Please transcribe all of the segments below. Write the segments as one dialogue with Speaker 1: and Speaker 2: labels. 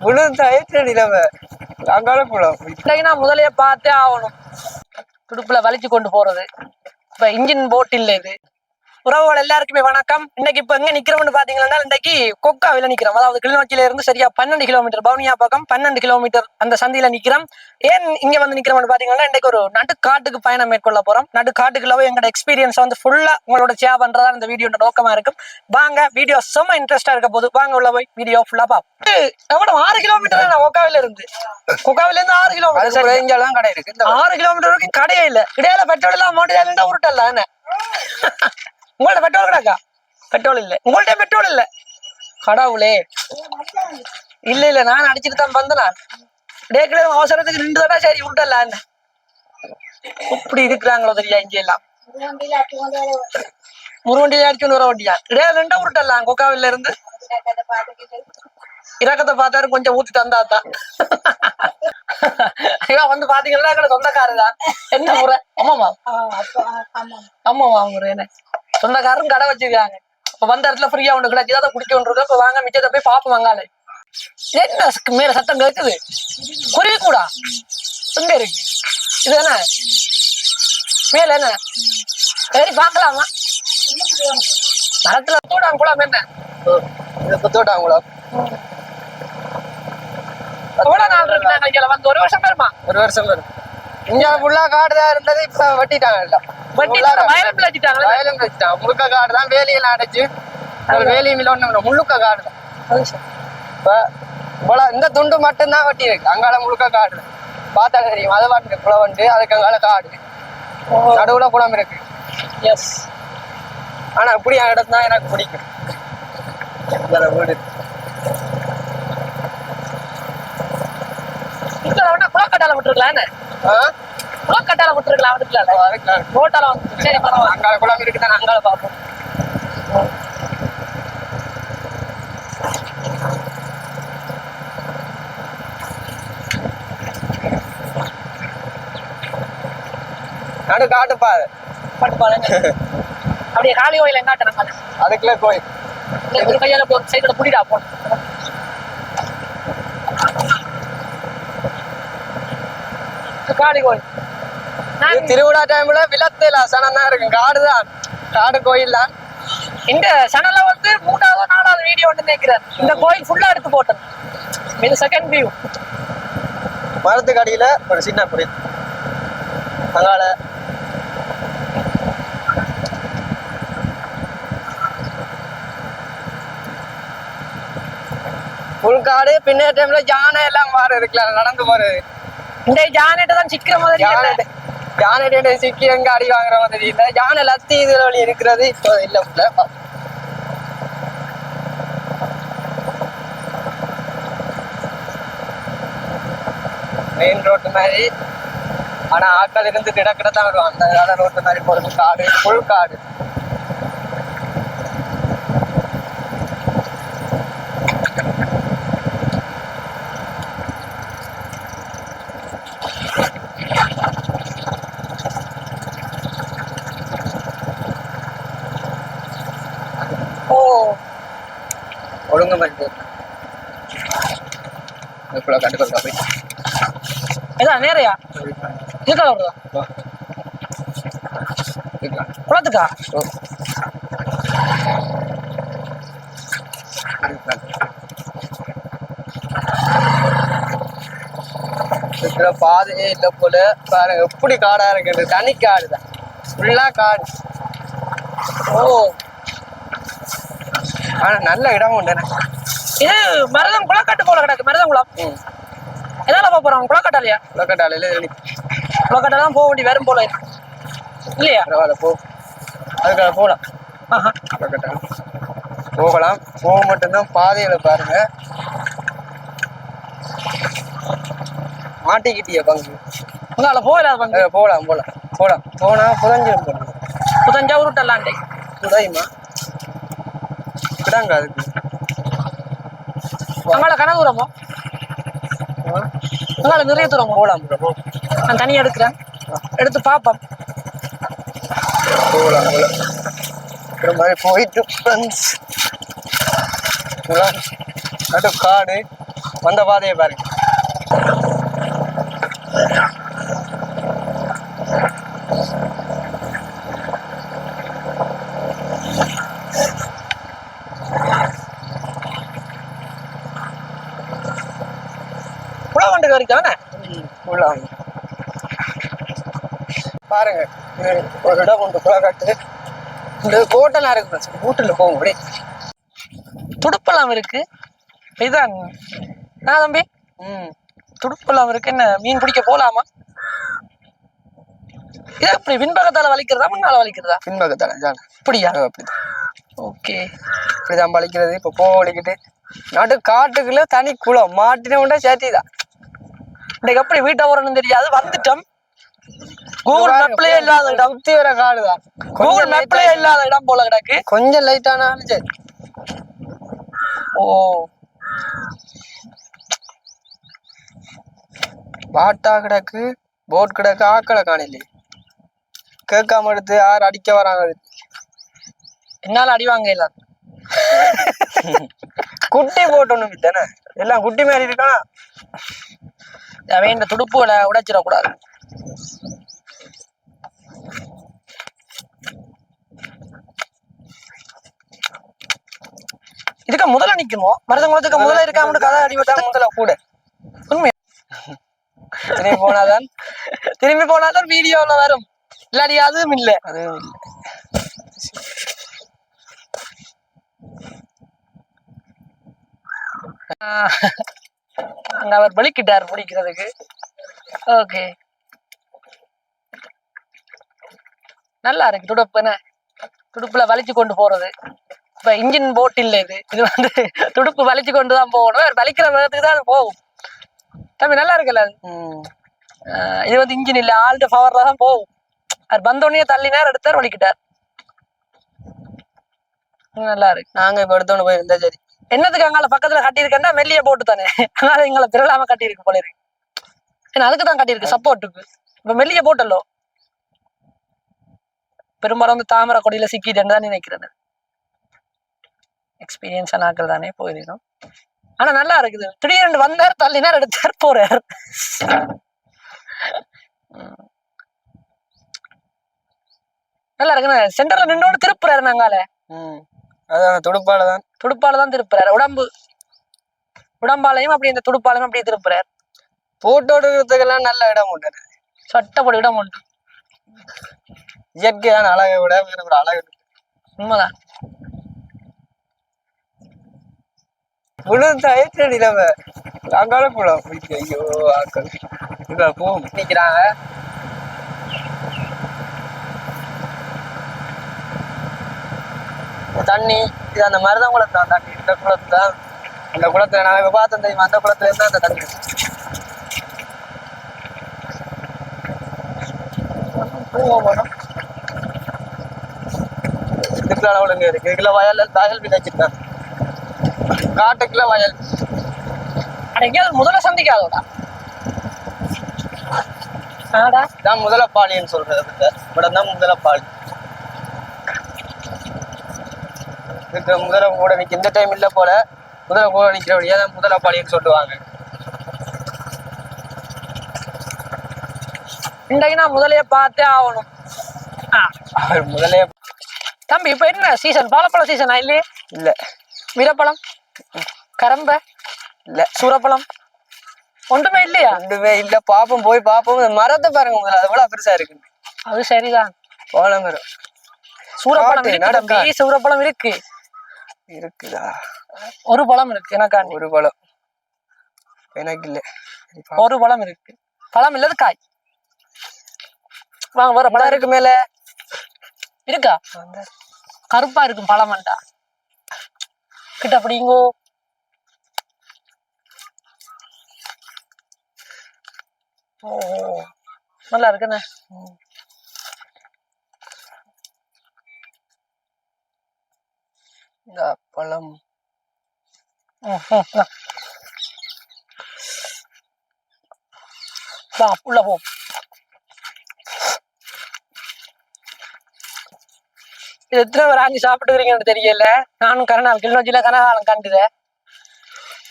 Speaker 1: விழுந்த ஏற்ற நிலைமை அங்கால போலாம்
Speaker 2: இன்றைக்கு நான் முதலைய பார்த்தே ஆகணும். துடுப்புல வலிச்சு கொண்டு போறது. இப்ப இன்ஜின் போட் இல்ல இது. உறவுகள் எல்லாருக்குமே வணக்கம். இன்னைக்கு இப்ப எங்க நிக்கிறோம்னு பாத்தீங்கன்னா இன்னைக்கு கொக்காவில நிக்கிறோம். அதாவது கிளிநொச்சியில இருந்து சரியா பன்னெண்டு கிலோமீட்டர் பவுனியா பக்கம் பன்னெண்டு கிலோமீட்டர் அந்த சந்தியில நிக்கிறோம். ஏன் இங்க வந்து நிக்கிறோம்னு பாத்தீங்கன்னா இன்னைக்கு ஒரு நடுக்காட்டுக்கு பயணம் மேற்கொள்ள போறோம். நடுக்காட்டுக்குள்ள போய் எங்களோட எக்ஸ்பீரியன்ஸ் வந்து ஃபுல்லா உங்களோட ஷேர் பண்றதா இந்த வீடியோட நோக்கமா இருக்கும். வாங்க வீடியோ செம்ம இன்ட்ரெஸ்டா இருக்க போது வாங்க உள்ள போய் வீடியோ ஃபுல்லா பாப்போம். எவ்வளவு? ஆறு கிலோமீட்டர் கொக்காவில இருந்து? கொக்காவில இருந்து ஆறு கிலோமீட்டர்
Speaker 1: இங்கெல்லாம் கடை இருக்கு.
Speaker 2: ஆறு கிலோமீட்டர் வரைக்கும் கடையே இல்ல. இடையில பெட்ரோல் எல்லாம் அமௌண்ட் இருந்தா உருட்டல என்ன உங்கள்ட்ட பெட்ரோல் கிடக்கா? பெட்ரோல் இல்ல. உங்கள்ட்ட பெட்ரோல் இல்ல. கடவுளே இல்ல இல்ல நான் அடிச்சிட்டு தான் வந்தனா. டேக்கில அவசரத்துக்கு நின்று தானே சரி உருட்டல என்ன? இப்படி இருக்கிறாங்களோ தெரியா இங்க எல்லாம் முருவண்டியில அடிச்சுட்டு வர வண்டியா? இடையில நின்றா உருட்டலாம் கொக்காவில இருந்து? இறக்கத்தை பார்த்தாரு கொஞ்சம் ஊத்தி தந்தாதான் ஐயா வந்து பாத்தீங்கன்னா எங்களை சொந்தக்காரர் தான் என்ன முறை ஆமாமா. ஆமாமா முறை என்ன? சொந்தக்காரரும் கடை வச்சிருக்காங்க. இப்ப வந்த இடத்துல ஃப்ரீயா ஒண்ணு கிடைச்சி அதை குடிக்க ஒன்று இருக்கு. இப்ப வாங்க மிச்சத்தை போய் பாப்போம் வாங்காலே என்ன மேல சத்தம் கேக்குது? குருவி கூடா. எங்க இருக்கு. இது என்ன? மேல என்ன? சரி பார்க்கலாமா. மரத்துல தூடாங்க குளம் என்ன
Speaker 1: இதை புத்தோட்டாங்களோ
Speaker 2: எவ்வளவு நாள் இருக்கு நாங்க இங்க வந்து ஒரு வருஷம் பெருமா?
Speaker 1: ஒரு வருஷம் வரும் இங்க ஃபுல்லா காடு தான் இருந்தது இப்ப வெட்டிட்டாங்க எல்லாம்.
Speaker 2: வட்டி
Speaker 1: முழுக்க காடு தான்? வேலியெல்லாம் அடைச்சு ஒண்ணு முழுக்க காடு தான். இந்த துண்டு மட்டும்தான் வெட்டி இருக்கு. அங்கால முழுக்க காடு. பார்த்தா தெரியும். அதை பாட்டு குளவண்டு அதுக்கு அங்கால காடு. நடுவுல குளம் இருக்கு.
Speaker 2: எஸ்
Speaker 1: ஆனா இப்படியான இடம் தான் எனக்கு பிடிக்கும். வீடு.
Speaker 2: குளக்கட்டால விட்டுருக்கலாம் குளக்கட்டால விட்டுருக்கலாம் விட்டுருக்கல
Speaker 1: அதுக்கு
Speaker 2: ரோட்டால வந்து சரி பரவாயில்ல.
Speaker 1: அங்கால குளம் இருக்கு தான் அங்கால பார்ப்போம். நடு காட்டு பாரு
Speaker 2: பாட்டு பாருங்க அப்படியே காளி கோயில் எங்காட்ட நம்ம
Speaker 1: அதுக்குள்ள கோயில்
Speaker 2: ஒரு கையால போ சைடுல புடிடா போ. காளி கோயில்.
Speaker 1: திருவிழா டைம்ல விளத்தில சனம் தான் இருக்கு காடு தான். காடு கோயில் தான்.
Speaker 2: இந்த சேனல்ல வந்து மூணாவது நாலாவது வீடியோ ஒன்று நினைக்கிறேன். இந்த கோயில் ஃபுல்லா எடுத்து போட்டேன் இது செகண்ட் வியூ
Speaker 1: மரத்துக்கு அடியில ஒரு சின்ன கோயில் அங்கால உள்காடு பின்ன டைம்ல யானை எல்லாம் மாறு இருக்குல்ல நடந்து போறது.
Speaker 2: இந்த ஜானேட்ட தான் சிக்கிற மாதிரி
Speaker 1: யானை சிக்கி எங்க அடி வாங்குற மாதிரி இல்ல யானை லத்தி இதுல வழி இருக்கிறது இப்போ இல்ல உள்ள. மெயின் ரோட்டு மாதிரி. ஆனா ஆட்கள் இருந்து கிடக்கிட தான் வருவாங்க. அந்த ரோட்டு மாதிரி போறது. காடு ஃபுல் காடு
Speaker 2: ஓ
Speaker 1: ஒழுங்கு பண்ணிட்டு இப்ப கண்டுக்கொள்ள போய்
Speaker 2: இதான் நேரையா? இதுக்கா வருதா குளத்துக்கா?
Speaker 1: இருக்கிற பாதையே இல்ல போல. பாருங்க எப்படி காடா இருக்கு தனி காடு தான் ஃபுல்லா காடு.
Speaker 2: ஓ.
Speaker 1: ஆனா நல்ல இடம் உண்டு.
Speaker 2: இது மருதம் குளக்கட்டு போல கிடக்கு மருதம் குளம்
Speaker 1: ம்.
Speaker 2: எதால போக போறோம்? குளக்கட்டாலையா?
Speaker 1: உலகட்டாலையில
Speaker 2: குளக்கட்டை தான் போக வேண்டி வரும் போல. இல்லையா?
Speaker 1: பரவாயில்ல போ. அதுக்காக போகலாம்
Speaker 2: ஆஹா.
Speaker 1: உலகட்டால போகலாம். போக மட்டும்தான் பாதையில பாருங்க. மாட்டிக்கிட்டிய பங்கு?
Speaker 2: உங்களால போகல வந்து
Speaker 1: அஹ் போகலாம் போகலாம். போகலாம். போனா போகலாம்
Speaker 2: புதஞ்சா உருட்டலாண்டே
Speaker 1: புதையுமா? கிடாங்க அதுக்கு
Speaker 2: அங்கால கனதூரமோ அங்கால நிறைய தூரமோ?
Speaker 1: போகலாம்
Speaker 2: நான் தனியா எடுக்கிறேன். எடுத்து பாப்போம்.
Speaker 1: போகலாம் போகலாம் மாதிரி போயிட்டு ஃப்ரெண்ட்ஸ் நடு காடு. வந்த பாதையை பாருங்க
Speaker 2: புலவண்டுக்கு வரைக்கும் தானே
Speaker 1: உள்ள வாங்க. பாருங்க. ஒரு இடம் உண்டு குளக்கட்டு இந்த கோட்டெல்லாம் இருக்கு வீட்டுல போகும் அப்படியே.
Speaker 2: துடுப்பெல்லாம் இருக்கு. இதுதான் நான் தம்பி?
Speaker 1: ம்.
Speaker 2: துடுப்பெல்லாம் இருக்கு. என்ன மீன் பிடிக்க போலாமா? இது எப்படி பின்பக்கத்தால வலிக்கிறதா முன்னால வலிக்கிறதா?
Speaker 1: பின்பக்கத்தால ஜான
Speaker 2: இப்படியா
Speaker 1: அப்படிதான்.
Speaker 2: ஓகே.
Speaker 1: இப்படிதான் பழிக்கிறது இப்போ போ வலிக்கிட்டு நடு காட்டுக்குள்ள தனி குளம். மாட்டின உண்டா சேத்தி தான்
Speaker 2: இன்னைக்கு எப்படி வீட்டை வரணும்னு தெரியாது. வந்துட்டோம். கூகுள் மேப்லயே இல்லாத இடம்.
Speaker 1: சுத்தி வர காடு தான்.
Speaker 2: கூகுள் மேப்லயே இல்லாத இடம் போல கிடக்கு.
Speaker 1: கொஞ்சம் லைட் ஆனாலும் சரி
Speaker 2: ஓ.
Speaker 1: பாட்டா கிடக்கு போட் கிடக்கு ஆக்களை காணலையே. கேட்காம எடுத்து யார் அடிக்க வராங்க.
Speaker 2: என்னால அடி வாங்க இல்லாத
Speaker 1: குட்டி போட்டு ஒண்ணு விட்டேனே. எல்லாம் குட்டி மாதிரி இருக்கானா?
Speaker 2: அவன் இந்த துடுப்புகளை உடைச்சிடக்கூடாது. இதுக்கு முதல்ல நிக்கணும் மருதங்குளத்துக்கு முதல்ல இருக்காமட்டு கதை அடிபட்டா
Speaker 1: தான் முதல்ல கூட.
Speaker 2: உண்மை.
Speaker 1: திரும்பி போனாதான்
Speaker 2: திரும்பி போனாதான் வீடியோல வரும். இல்லாடி அதுவும் இல்ல.
Speaker 1: அதுவும் இல்லை.
Speaker 2: அங்க அவர் வலிக்கிட்டார் பிடிக்கிறதுக்கு ஓகே நல்லா இருக்கு துடுப்பு என்ன? துடுப்புல வலிச்சு கொண்டு போறது. இப்ப இன்ஜின் போட் இல்ல இது. இது வந்து துடுப்பு வலிச்சு கொண்டு தான் போகணும். வலிக்கிற வேகத்துக்கு தான் போகும். தம்பி நல்லா இருக்குல்ல இது வந்து இன்ஜின் இல்ல ஆல்ட பவர்ல தான் போகும். அவர் வந்தோடனே தள்ளினார் எடுத்தார் வலிக்கிட்டார். நல்லா இருக்கு.
Speaker 1: நாங்க இப்ப எடுத்தோன்னு போயிருந்தா சரி.
Speaker 2: என்னத்துக்கு அங்கால பக்கத்துல கட்டியிருக்கேன்னா மெல்லிய போட்டு தானே. அதனால எங்களை பிறலாம கட்டியிருக்கு போல இருக்கு. ஏன்னா அதுக்கு தான் கட்டியிருக்கு சப்போர்ட்டுக்கு இப்ப மெல்லிய போட்டல்லோ பெரும்பாலும் வந்து தாமரை கொடியில சிக்கிட்டேன்னு தான் நினைக்கிறேன் எக்ஸ்பீரியன்ஸ் ஆக்கள் தானே போயிருக்கோம். ஆனா நல்லா இருக்குது. திடீர்னு வந்தார் தள்ளினார் எடுத்தார் போறார். நல்லா இருக்குண்ணே. சென்டர்ல நின்று திருப்புறாரு நாங்கால
Speaker 1: அதான் துடுப்பால தான்.
Speaker 2: துடுப்பால தான் திருப்புறாரு. உடம்பு. உடம்பாலையும் அப்படி இந்த துடுப்பாலையும் அப்படியே திருப்புறாரு.
Speaker 1: போட்டோ எடுக்கிறதுக்கெல்லாம் நல்ல இடம் உண்டு
Speaker 2: சட்டப்படி இடம் உண்டு.
Speaker 1: இயற்கையான அழகை விட வேற ஒரு அழகு.
Speaker 2: உண்மைதான்.
Speaker 1: விழுந்து நம்ம அங்கால குளம். ஐயோ ஆக்கள். இங்க போ. நிக்கிறாங்க. தண்ணி இது அந்த குளத்து தான் தண்ணி இந்த குளத்து தான் அந்த குளத்துல நான் இப்ப பார்த்தேன் தெரியுமா? அந்த குளத்துல இருந்தா அந்த தண்ணி இதுக்குள்ள ஒழுங்கு இருக்கு? இதுல வயல் வயல் விதைச்சிருக்காங்க காட்டுக்குள்ள வயல்.
Speaker 2: அட எங்கேயாவது முதல்ல சந்திக்காதோடா. ஆடா.
Speaker 1: இதான் முதலப்பாளின்னு சொல்றது இடம் தான் முதலப்பாளி. இதுக்கு முதல கூட இந்த டைம் இல்ல போல முதல கூட நிக்கிறபடியா தான் முதலப்பாளின்னு சொல்லுவாங்க.
Speaker 2: இன்றைக்கு நான் முதலையே பார்த்தே ஆகணும். ஆ,
Speaker 1: அவர் முதலே
Speaker 2: தம்பி இப்ப என்ன சீசன் பாலப்பழ சீசனா இல்லையே?
Speaker 1: இல்ல.
Speaker 2: வீரப்பழம்? கரம்ப?
Speaker 1: இல்ல.
Speaker 2: சூரப்பழம்? ஒன்றுமே இல்லையா?
Speaker 1: ரெண்டுமே இல்ல. பாப்போம் போய் பாப்போம். மரத்தை பாருங்க முதல்ல. அது எவ்வளவு பெருசா இருக்கு.
Speaker 2: அது சரிதான். சூரப்பழம் இருக்கு சூரப்பழம் இருக்கு.
Speaker 1: இருக்குதா
Speaker 2: ஒரு பழம் இருக்கு எனக்காண்டி
Speaker 1: ஒரு பழம். எனக்கு இல்ல.
Speaker 2: ஒரு பழம் இருக்கு. பழம் இல்லது காய். வாங்க வர
Speaker 1: பழம்
Speaker 2: பழம்
Speaker 1: இருக்கு மேல.
Speaker 2: இருக்கா? கருப்பா இருக்கும் பழமண்டா. கிட்ட அப்படிங்கோ ஓ நல்லா இருக்குண்ணே.
Speaker 1: இந்த பழம்.
Speaker 2: உள்ள போ. இது எத்தனை பேர் வாங்கி சாப்பிட்டுக்கிறீங்கன்னு தெரியல. நானும் கரணால் கிளிநொச்சியில் கனகாலம் கண்டுதேன்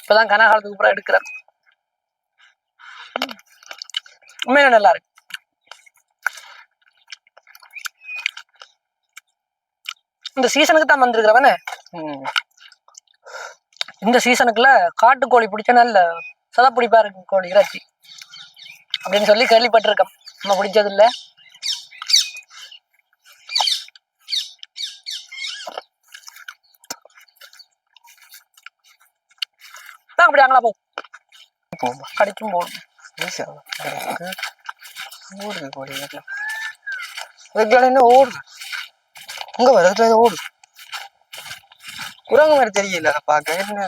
Speaker 2: இப்பதான் கனகாலத்துக்கு அப்புறம் எடுக்கிறேன். உண்மையில நல்லா இருக்கு. இந்த சீசனுக்கு தான் வந்திருக்கிறவனே. இந்த சீசனுக்குள்ள காட்டுக்கோழி பிடிச்ச நல்ல சதப்பிடிப்பா இருக்கு கோழி இறைச்சி. அப்படின்னு சொல்லி கேள்விப்பட்டிருக்கோம். நம்ம பிடிச்சது இல்ல தான் அப்படி அங்களா போ.
Speaker 1: போமா
Speaker 2: கடிக்கும்
Speaker 1: இருக்கு. ஓடுது கோழி வீட்டுல ஓடுது? இங்க வர அதுக்குள்ள ஏதோ ஓடுது. குரங்கு மாதிரி தெரியல அதை என்ன